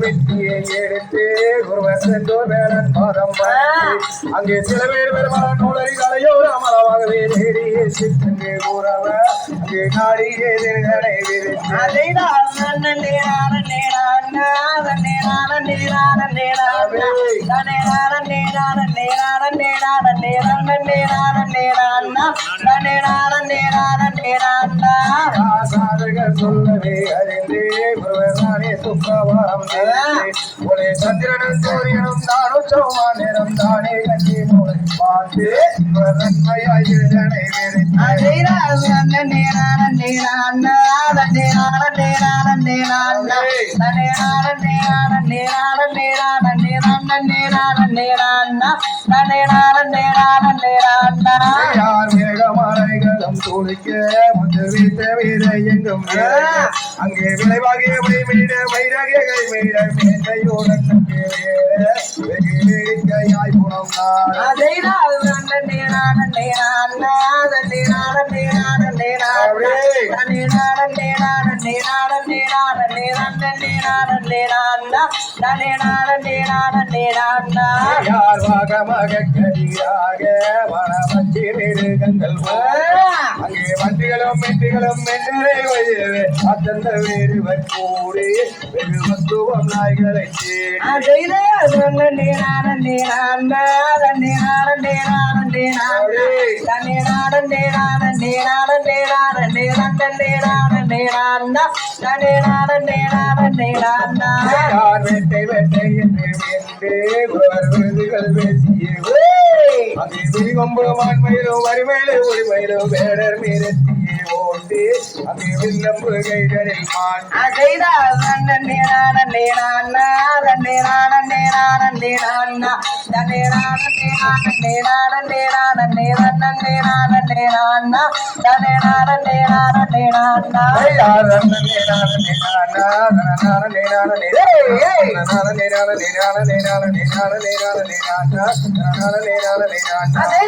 வெற்றியை எடுத்து ஒருவர் சென்றோர் வேலன் பாதம் அங்கே சில பேர் பெருமாள் நூலரி கலையோர் அமரமாகவே தேடியே சித்தங்கே கூறவர் அங்கே நாடியே திருகனை விரித்து ஆசாதகர் சொல்லவே அறிந்தே ஒருவர் நானே ஒரே சந்திரனும் சூரியனும் நானும் சௌமானிரம் தானே கண்டி மூளை பார்த்து இவர் நன்மையாய் இதனை விரித்து யார் மேகமலைகளும் துளிக்க வந்து வீட்ட எங்கும் அங்கே விளைவாகிய மீட வைரகை மீட மேந்தையுடன் அங்கே வேற நேரான நேரான நேரான நேரான யார் வாகமாக கதியாக வனமச்சி மிருகங்கள் அங்கே வண்டிகளும் மென்றுகளும் மென்றே வயவே அத்தந்த வேறுவர் கூடி வெகு மத்துவம் நாய்களை நேரான நேரான நேரான நேரான நேரான என்று வென்று ஒரு விரிகொம்பு மான்மயிலும் வரிமயிலு உரிமயிலு வேடர் மீறத்தியே ஓட்டி அங்கே வில்லம்பு கைகளில் மான் அதே